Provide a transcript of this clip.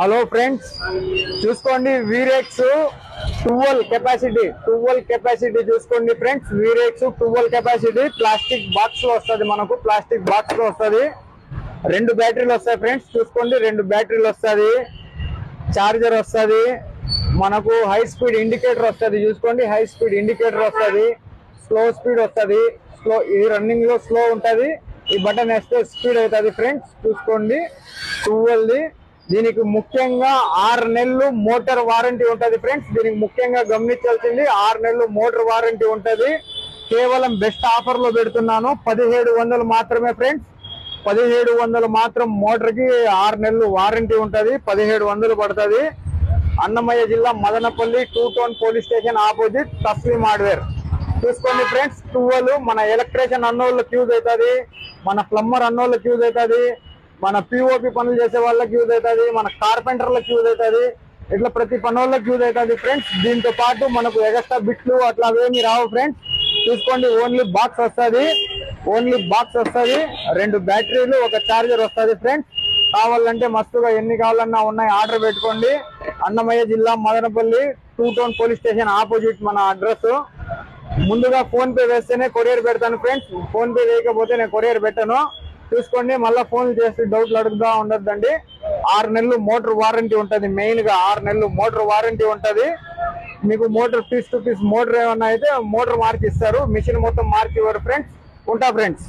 Hello friends చూసుకోండి వీరెక్స్ టువల్ కెపాసిటీ టువల్ కెపాసిటీ చూసుకోండి ఫ్రెండ్స్ వీరెక్స్ టువల్ కెపాసిటీ ప్లాస్టిక్ బాక్స్లో వస్తుంది మనకు ప్లాస్టిక్ బాక్స్లో వస్తుంది. రెండు బ్యాటరీలు వస్తాయి ఫ్రెండ్స్ చూసుకోండి రెండు బ్యాటరీలు వస్తుంది. చార్జర్ వస్తుంది. మనకు హై స్పీడ్ ఇండికేటర్ వస్తుంది చూసుకోండి. హై స్పీడ్ ఇండికేటర్ వస్తుంది. స్లో స్పీడ్ వస్తుంది. స్లో ఇది రన్నింగ్లో స్లో ఉంటుంది. ఈ బటన్ వేస్తే స్పీడ్ అవుతుంది ఫ్రెండ్స్ చూసుకోండి. టువల్ది దీనికి ముఖ్యంగా ఆరు నెలలు మోటార్ వారంటీ ఉంటది ఫ్రెండ్స్. దీనికి ముఖ్యంగా గమనించాల్సింది ఆరు నెలలు మోటార్ వారంటీ ఉంటది. కేవలం బెస్ట్ ఆఫర్లో పెడుతున్నాను. పదిహేడు వందలు మాత్రమే ఫ్రెండ్స్. పదిహేడు వందలు మాత్రం మోటార్కి ఆరు నెలలు వారంటీ ఉంటది. పదిహేడు వందలు పడుతుంది. అన్నమయ్య జిల్లా Madanapalle two town police station opposite Tasleem hardware. చూసుకోండి ఫ్రెండ్స్ టువల్ మన ఎలక్ట్రీషియన్ అన్నోళ్ళకి యూజ్ అవుతుంది. మన ప్లంబర్ అన్నోళ్ళకి యూజ్ అవుతుంది. మన పిఓపి పనులు చేసే వాళ్ళకి యూజ్ అవుతుంది మన కార్పెంటర్లకు యూజ్ అవుతుంది ఇట్లా ప్రతి పనులకు యూజ్ అవుతుంది ఫ్రెండ్స్ దీంతో పాటు మనకు ఎగస్ట్రా బిట్లు అట్లా ఏమి రావు ఫ్రెండ్స్ చూసుకోండి ఓన్లీ బాక్స్ వస్తుంది. ఓన్లీ బాక్స్ వస్తుంది. రెండు బ్యాటరీలు ఒక చార్జర్ వస్తుంది ఫ్రెండ్స్ కావాలంటే మస్తుగా ఎన్ని కావాలన్నా ఉన్నాయి ఆర్డర్ పెట్టుకోండి. అన్నమయ్య జిల్లా Madanapalle two town police station opposite మన అడ్రస్ ముందుగా ఫోన్ పే వేస్తేనే కొరియర్ పెడతాను ఫ్రెండ్స్ ఫోన్ పే వేయకపోతే నేను కొరియర్ పెట్టను. చూసుకోండి మళ్ళీ ఫోన్ చేసి డౌట్లు అడుగుతా ఉండద్దండి. ఆరు నెలలు మోటార్ వారంటీ ఉంటుంది మెయిన్గా ఆరు నెలలు మోటార్ వారంటీ ఉంటది. మీకు motor piece to piece motor ఏమన్నా అయితే మోటార్ మార్చి ఇస్తారు మిషన్ మొత్తం మార్చి ఇవ్వరు ఫ్రెండ్స్ ఉంటా ఫ్రెండ్స్